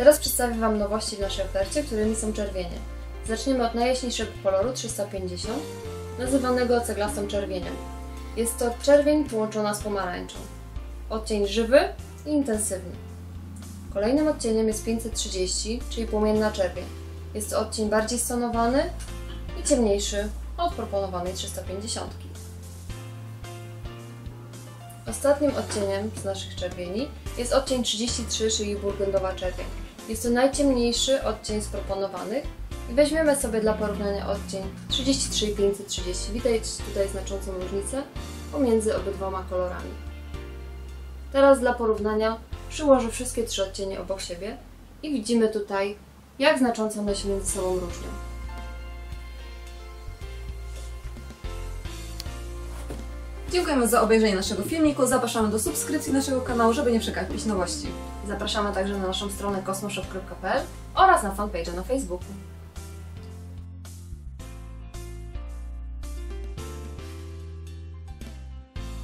Teraz przedstawię Wam nowości w naszej ofercie, którymi są czerwienie. Zaczniemy od najjaśniejszego koloru 350, nazywanego ceglastą czerwienią. Jest to czerwień połączona z pomarańczą. Odcień żywy i intensywny. Kolejnym odcieniem jest 530, czyli płomienna czerwień. Jest to odcień bardziej stonowany i ciemniejszy od proponowanej 350. Ostatnim odcieniem z naszych czerwieni jest odcień 33, czyli burgundowa czerwień. Jest to najciemniejszy odcień z proponowanych i weźmiemy sobie dla porównania odcień 33 i 530. Widać tutaj znaczącą różnicę pomiędzy obydwoma kolorami. Teraz dla porównania przyłożę wszystkie trzy odcienie obok siebie i widzimy tutaj, jak znacząco one się między sobą różnią. Dziękujemy za obejrzenie naszego filmiku. Zapraszamy do subskrypcji naszego kanału, żeby nie przegapić nowości. Zapraszamy także na naszą stronę kosmoshop.pl oraz na fanpage na Facebooku.